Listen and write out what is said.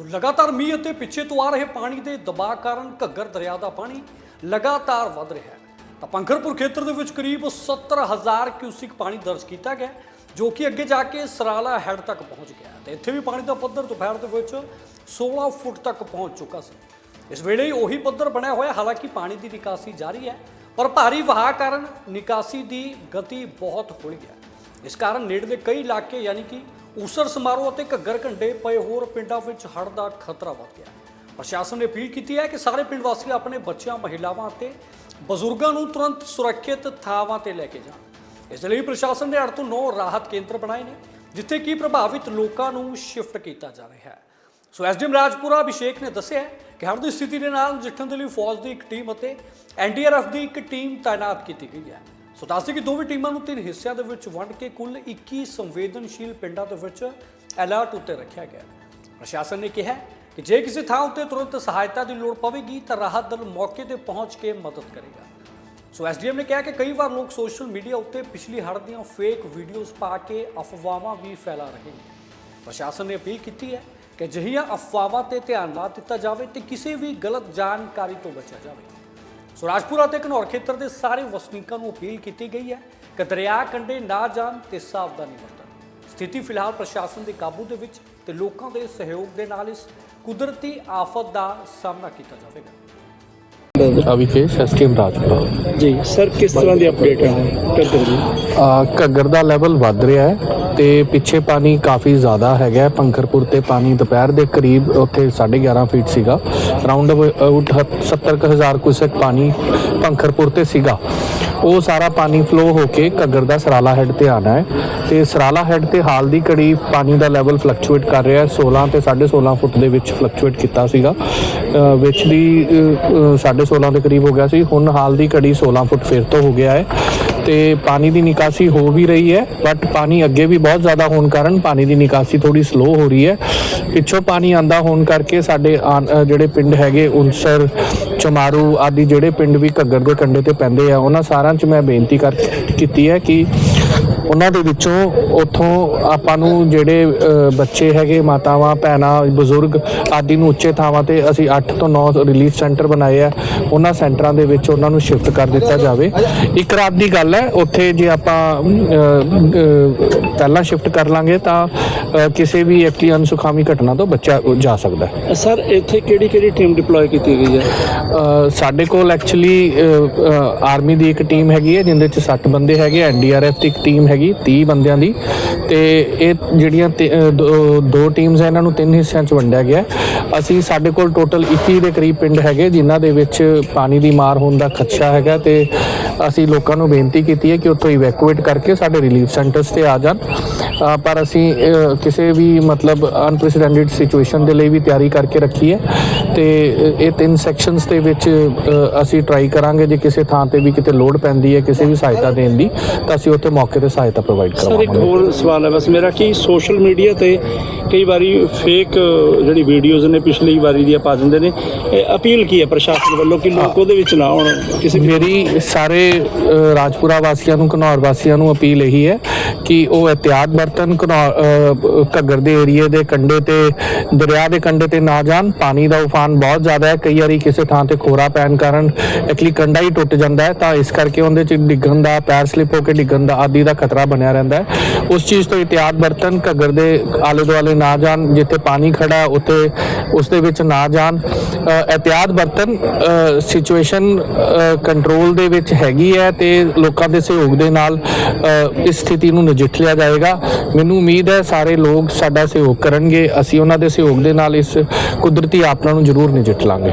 ਸੋ ਲਗਾਤਾਰ ਮੀਂਹ ਅਤੇ ਪਿੱਛੇ ਤੋਂ ਆ ਰਹੇ ਪਾਣੀ ਦੇ ਦਬਾਅ ਕਾਰਨ ਘੱਗਰ ਦਰਿਆ ਦਾ ਪਾਣੀ ਲਗਾਤਾਰ ਵੱਧ ਰਿਹਾ ਹੈ। ਤਾਂ ਪੰਖਰਪੁਰ ਖੇਤਰ ਦੇ ਵਿੱਚ ਕਰੀਬ 70000 ਕਿਊਸਿਕ ਪਾਣੀ ਦਰਜ ਕੀਤਾ ਗਿਆ, ਜੋ ਕਿ ਅੱਗੇ ਜਾ ਕੇ ਸਰਾਲਾ ਹੈਡ ਤੱਕ ਪਹੁੰਚ ਗਿਆ ਹੈ। ਤੇ ਇੱਥੇ ਵੀ ਪਾਣੀ ਦਾ ਪੱਧਰ ਦੁਪਹਿਰ ਦੇ ਵਿੱਚ 16 ਫੁੱਟ ਤੱਕ ਪਹੁੰਚ ਚੁੱਕਾ ਸੀ। ਇਸ ਵੇਲੇ ਉਹੀ ਪੱਧਰ ਬਣਿਆ ਹੋਇਆ, ਹਾਲਾਂਕਿ ਪਾਣੀ ਦੀ ਨਿਕਾਸੀ ਜਾਰੀ ਹੈ, ਪਰ ਭਾਰੀ ਵਹਾਅ ਕਾਰਨ ਨਿਕਾਸੀ ਦੀ ਗਤੀ ਬਹੁਤ ਹੌਲੀ ਹੈ ਇਸ ਕਾਰਨ ਨੇੜਲੇ ਕਈ ਇਲਾਕੇ, ਯਾਨੀ ਕਿ ਉਸਰ ਸਮਾਰੋਹ ਅਤੇ ਘੱਗਰ ਘੰਡੇ ਪਏ ਹੋਰ ਪਿੰਡਾਂ ਵਿੱਚ ਹੜ੍ਹ ਦਾ ਖਤਰਾ ਵੱਧ ਗਿਆ। ਪ੍ਰਸ਼ਾਸਨ ਨੇ ਅਪੀਲ ਕੀਤੀ ਹੈ ਕਿ ਸਾਰੇ ਪਿੰਡ ਵਾਸੀ ਆਪਣੇ ਬੱਚਿਆਂ, ਮਹਿਲਾਵਾਂ ਅਤੇ ਬਜ਼ੁਰਗਾਂ ਨੂੰ ਤੁਰੰਤ ਸੁਰੱਖਿਅਤ ਥਾਵਾਂ ਤੇ ਲੈ ਕੇ ਜਾਣ। ਇਸ ਲਈ ਪ੍ਰਸ਼ਾਸਨ ਨੇ 8 ਤੋਂ 9 ਰਾਹਤ ਕੇਂਦਰ ਬਣਾਏ ਨੇ, ਜਿੱਥੇ ਕਿ ਪ੍ਰਭਾਵਿਤ ਲੋਕਾਂ ਨੂੰ ਸ਼ਿਫਟ ਕੀਤਾ ਜਾ ਰਿਹਾ ਹੈ। ਸੋ ਐਸਡੀਐਮ ਰਾਜਪੁਰਾ ਅਭਿਸ਼ੇਕ ਨੇ ਦੱਸਿਆ ਕਿ ਹੜ੍ਹ ਦੀ ਸਥਿਤੀ ਦੇ ਨਾਲ ਨਜਿੱਠਣ ਦੇ ਲਈ ਫੌਜ ਦੀ ਇੱਕ ਟੀਮ ਅਤੇ ਐਨਡੀਆਰਐਫ ਦੀ ਇੱਕ ਟੀਮ ਤਾਇਨਾਤ ਕੀਤੀ ਗਈ ਹੈ। ਸੋ ਦੱਸਦੇ ਕਿ ਦੋਵੇਂ ਟੀਮਾਂ ਨੂੰ ਤਿੰਨ ਹਿੱਸਿਆਂ ਦੇ ਵਿੱਚ ਵੰਡ ਕੇ ਕੁੱਲ 21 ਸੰਵੇਦਨਸ਼ੀਲ ਪਿੰਡਾਂ ਦੇ ਵਿੱਚ ਅਲਰਟ ਉੱਤੇ ਰੱਖਿਆ ਗਿਆ ਪ੍ਰਸ਼ਾਸਨ ਨੇ ਕਿਹਾ ਕਿ ਜੇ ਕਿਸੇ ਥਾਂ ਉੱਤੇ ਤੁਰੰਤ ਸਹਾਇਤਾ ਦੀ ਲੋੜ ਪਵੇਗੀ ਤਾਂ ਰਾਹਤ ਦਲ ਮੌਕੇ ਤੇ ਪਹੁੰਚ ਕੇ ਮਦਦ ਕਰੇਗਾ। ਸੋ ਐਸਡੀਐਮ ਨੇ ਕਿਹਾ ਕਿ ਕਈ ਵਾਰ ਲੋਕ ਸੋਸ਼ਲ ਮੀਡੀਆ ਉੱਤੇ ਪਿਛਲੀ ਹੜ੍ਹ ਦੀਆਂ ਫੇਕ ਵੀਡੀਓਜ਼ ਪਾ ਕੇ ਅਫਵਾਹਾਂ ਵੀ ਫੈਲਾ ਰਹੇ ਨੇ। ਪ੍ਰਸ਼ਾਸਨ ਨੇ ਅਪੀਲ ਕੀਤੀ ਹੈ ਕਿ ਅਜਿਹੀਆਂ ਅਫਵਾਹਾਂ ਤੇ ਧਿਆਨ ਨਾ ਦਿੱਤਾ ਜਾਵੇ ਤੇ ਕਿਸੇ ਵੀ ਗਲਤ ਜਾਣਕਾਰੀ ਤੋਂ ਬਚਿਆ ਜਾਵੇ। ਸੋ ਰਾਜਪੁਰਾ ਤੇ ਘਨੌਰ ਖੇਤਰ ਦੇ ਸਾਰੇ ਵਸਨੀਕਾਂ ਨੂੰ ਅਪੀਲ ਕੀਤੀ ਗਈ ਹੈ ਕਿ ਦਰਿਆ ਕੰਢੇ ਨਾ ਜਾਣ ਤੇ ਸਾਵਧਾਨੀ ਵਰਤਣ। ਸਥਿਤੀ ਫਿਲਹਾਲ ਪ੍ਰਸ਼ਾਸਨ ਦੇ ਕਾਬੂ ਦੇ ਵਿੱਚ ਤੇ ਲੋਕਾਂ ਦੇ ਸਹਿਯੋਗ ਦੇ ਨਾਲ ਇਸ ਕੁਦਰਤੀ ਆਫਤ ਦਾ ਸਾਹਮਣਾ ਕੀਤਾ ਜਾਵੇਗਾ। ਅਵਿਕੇਸ਼ ਐਸਟੀਐਮ ਰਾਜਪੁਰਾ ਜੀ ਸਰ ਕਿਸ ਤਰ੍ਹਾਂ ਦੀ ਅਪਡੇਟ ਹੈ? ਘੱਗਰ ਦੀ ਅ, ਘੱਗਰ ਦਾ ਲੈਵਲ ਵੱਧ ਰਿਹਾ ਹੈ। ਤੇ ਪਿੱਛੇ ਪਾਣੀ ਕਾਫੀ ਜ਼ਿਆਦਾ ਹੈਗਾ ਹੈ। ਪੰਖਰਪੁਰ ਤੇ ਪਾਣੀ ਦੁਪਹਿਰ ਦੇ ਕਰੀਬ ਉੱਥੇ 11.5 ਫੀਟ ਸੀਗਾ। ਰਾਉਂਡ ਅਬਾਊਟ 70000 ਕੁਸਕ ਪਾਣੀ ਪੰਖਰਪੁਰ ਤੇ ਸੀਗਾ। ਉਹ ਸਾਰਾ ਪਾਣੀ ਫਲੋ ਹੋ ਕੇ ਘੱਗਰ ਦਾ ਸਰਾਲਾ ਹੈੱਡ ਤੇ ਆਣਾ ਹੈ ਤੇ ਸਰਾਲਾ ਹੈੱਡ ਤੇ ਹਾਲ ਦੀ ਘੜੀ ਪਾਣੀ ਦਾ ਲੈਵਲ ਫਲਕਚੁਏਟ ਕਰ ਰਿਹਾ ਹੈ। 16 ਤੇ 16.5 ਫੁੱਟ ਦੇ ਵਿੱਚ ਫਲਕਚੁਏਟ ਕੀਤਾ ਸੀਗਾ। ਅ, ਵਿੱਚ ਦੀ 16.5 ਦੇ ਕਰੀਬ ਹੋ ਗਿਆ ਸੀ। ਹੁਣ ਹਾਲ ਦੀ ਘੜੀ 16 ਫੁੱਟ ਫਿਰ ਤੋਂ ਹੋ ਗਿਆ ਹੈ। ਤੇ ਪਾਣੀ ਦੀ ਨਿਕਾਸੀ ਹੋ ਵੀ ਰਹੀ ਹੈ ਬਟ ਪਾਣੀ ਅੱਗੇ ਵੀ ਬਹੁਤ ਜ਼ਿਆਦਾ ਹੋਣ ਕਾਰਨ ਪਾਣੀ ਦੀ ਨਿਕਾਸੀ ਥੋੜੀ ਸਲੋ ਹੋ ਰਹੀ ਹੈ। ਪਿੱਛੋਂ ਪਾਣੀ ਆਂਦਾ ਹੋਣ ਕਰਕੇ ਸਾਡੇ ਆਨ- ਜਿਹੜੇ ਪਿੰਡ ਹੈਗੇ, ਉਨਸਰ, ਚਮਾਰੂ ਆਦਿ ਜਿਹੜੇ ਪਿੰਡ ਵੀ ਘੱਗਰ ਦੇ ਕੰਢੇ ਤੇ ਪੈਂਦੇ ਆ, ਉਹਨਾਂ ਸਾਰਿਆਂ 'ਚ ਮੈਂ ਬੇਨਤੀ ਕਰ, ਕੀਤੀ ਹੈ ਕਿ ਉਹਨਾਂ ਦੇ ਵਿੱਚੋਂ ਉੱਥੋਂ ਆਪਾਂ ਨੂੰ ਜਿਹੜੇ ਬੱਚੇ ਹੈਗੇ ਮਾਤਾਵਾਂ ਭੈਣਾਂ ਬਜ਼ੁਰਗ ਆਦਿ ਨੂੰ ਉੱਚੇ ਥਾਵਾਂ ਤੇ ਅਸੀਂ 8 ਤੋਂ 9 ਰਿਲੀਫ ਸੈਂਟਰ ਬਣਾਏ ਆ। ਉਹਨਾਂ ਸੈਂਟਰਾਂ ਦੇ ਵਿੱਚ ਉਹਨਾਂ ਨੂੰ ਸ਼ਿਫਟ ਕਰ ਦਿੱਤਾ ਜਾਵੇ। ਇੱਕ ਰਾਤ ਦੀ ਗੱਲ ਹੈ ਉੱਥੇ ਜੇ ਆਪਾਂ ਪਹਿਲਾਂ ਸ਼ਿਫਟ ਕਰ ਲਾਂਗੇ ਤਾਂ ਕਿਸੇ ਵੀ ਐਕਚੁਅਲੀ ਅਨਸੁਖਾਵੀ ਘਟਨਾ ਤੋਂ ਬੱਚਾ ਜਾ ਸਕਦਾ ਹੈ। ਸਰ ਇੱਥੇ ਕਿਹੜੀ ਕਿਹੜੀ ਟੀਮ ਡਿਪਲੋਏ ਕੀਤੀ ਗਈ ਹੈ? ਸਾਡੇ ਕੋਲ ਐਕਚੁਅਲੀ ਆਰਮੀ ਦੀ ਇੱਕ ਟੀਮ ਹੈਗੀ ਹੈ ਜਿੰਦੇ ਚ 60 ਬੰਦੇ ਹੈਗੇ ਐਨਡੀਆਰਐਫ ਦੀ ਇੱਕ ਟੀਮ ਹੈਗੀ 30 ਬੰਦਿਆਂ ਦੀ। ਤੇ ਇਹ ਜਿਹੜੀਆਂ ਦੋ- ਟੀਮਸ ਹੈ ਇਹਨਾਂ ਨੂੰ ਤਿੰਨ ਹਿੱਸਿਆਂ ਚ ਵੰਡਿਆ ਗਿਆ। ਹੈ। ਅਸੀਂ ਸਾਡੇ ਕੋਲ ਟੋਟਲ 21 ਦੇ ਕਰੀਬ ਪਿੰਡ ਹੈਗੇ, ਜਿਨ੍ਹਾਂ ਦੇ ਵਿੱਚ ਪਾਣੀ ਦੀ ਮਾਰ ਹੋਣ ਦਾ ਖਦਸ਼ਾ ਹੈਗਾ ਤੇ ਅਸੀਂ ਲੋਕਾਂ ਨੂੰ ਬੇਨਤੀ ਕੀਤੀ ਹੈ ਕਿ ਉੱਥੋਂ ਇਵੈਕੂਏਟ ਕਰਕੇ ਸਾਡੇ ਰਿਲੀਫ ਸੈਂਟਰਸ ਤੇ ਆ ਜਾਣ। ਪਰ ਅਸੀਂ ਕਿਸੇ ਵੀ ਮਤਲਬ ਅਨਪ੍ਰੈਸਿਡੈਂਟਡ ਸਿਚੁਏਸ਼ਨ ਦੇ ਲਈ ਵੀ ਤਿਆਰੀ ਕਰਕੇ ਰੱਖੀ ਹੈ। ਤੇ ਇਹ ਤਿੰਨ ਸੈਕਸ਼ਨਸ ਦੇ ਵਿੱਚ ਅਸੀਂ ਟਰਾਈ ਕਰਾਂਗੇ, ਜੇ ਕਿਸੇ ਥਾਂ ਤੇ ਵੀ ਕਿਤੇ ਲੋਡ ਪੈਂਦੀ ਹੈ, ਕਿਸੇ ਵੀ ਸਹਾਇਤਾ ਦੇਣ ਦੀ, ਤਾਂ ਅਸੀਂ ਉੱਥੇ ਮੌਕੇ ਤੇ ਸਹਾਇਤਾ ਪ੍ਰੋਵਾਈਡ ਸਰ ਇੱਕ ਹੋਰ ਸਵਾਲ ਹੈ। ਬਸ ਮੇਰਾ ਕਿ ਸੋਸ਼ਲ ਮੀਡੀਆ ਤੇ ਕਈ ਵਾਰੀ ਫੇਕ ਜਿਹੜੀ ਵੀਡੀਓਜ਼ ਨੇ ਪਿਛਲੀ ਵਾਰੀ ਦੀਆਂ ਪਾ ਦਿੰਦੇ ਨੇ। ਇਹ ਅਪੀਲ ਕੀ ਹੈ ਪ੍ਰਸ਼ਾਸਨ ਵੱਲੋਂ ਕਿ ਲੋਕ ਉਹਦੇ ਵਿੱਚ ਨਾ ਆਉਣ? ਕਿਸੇ ਵੀ ਮੇਰੀ ਸਾਰੇ ਅ, ਰਾਜਪੁਰਾ ਵਾਸੀਆਂ ਨੂੰ ਘਨੌਰ ਵਾਸੀਆਂ ਨੂੰ ਅਪੀਲ ਇਹੀ ਹੈ ਕਿ ਉਹ ਇhtiyat ਵਰਤਨ ਘਨੌਰ ਅ, ਘੱਗਰ ਦੇ ਏਰੀਏ ਦੇ ਕੰਢੇ ਤੇ ਦਰਿਆ ਦੇ ਕੰਢੇ ਤੇ ਨਾ ਜਾਣ। ਪਾਣੀ ਦਾ ਉਫਾਨ ਬਹੁਤ ਜ਼ਿਆਦਾ ਹੈ। ਕਈ ਵਾਰੀ ਕਿਸੇ ਥਾਂ ਤੇ ਖੋਰਾ ਪੈਣ ਕਾਰਨ ਐਕਚੁਅਲੀ ਕੰਢਾ ਹੀ ਟੁੱਟ ਜਾਂਦਾ ਹੈ। ਤਾਂ ਇਸ ਕਰਕੇ ਉਹਦੇ ਚ ਡਿੱਗਣ ਦਾ ਪੈਰ ਸਲਿਪ ਹੋ ਕੇ ਡਿੱਗਣ ਦਾ ਆਦਿ ਦਾ ਖਤਰਾ ਬਣਿਆ ਰਹਿੰਦਾ ਹੈ। ਉਸ ਚੀਜ਼ ਤੋਂ ਇhtiyat ਬਰਤਨ ਘੱਗਰ ਦੇ ਆਲੇ ਦੁਆਲੇ ਨਾ ਜਾਣ ਜਿੱਥੇ ਪਾਣੀ ਖੜਾ ਉੱਥੇ ਉਸ ਦੇ ਵਿੱਚ ਨਾ ਜਾਣ। ਅ, ਬਰਤਨ ਸਿਚੁਏਸ਼ਨ ਕੰਟਰੋਲ ਦੇ ਵਿੱਚ ਹੈਗੀ ਹੈ ਤੇ ਲੋਕਾਂ ਦੇ ਸਹਿਯੋਗ ਦੇ ਨਾਲ ਇਸ ਸਥਿਤੀ ਨੂੰ ਨਜਿੱਠ ਲਿਆ ਜਾਏਗਾ। ਮੈਨੂੰ ਉਮੀਦ ਹੈ ਸਾਰੇ ਲੋਕ ਸਾਡਾ ਸਹਿਯੋਗ ਕਰਨਗੇ। ਅਸੀਂ ਉਹਨਾਂ ਦੇ ਸਹਿਯੋਗ ਦੇ ਨਾਲ ਇਸ ਕੁਦਰਤੀ ਆਪਦਾ ਨੂੰ ਜ਼ਰੂਰ ਨਜਿੱਠ ਲਾਂਗੇ।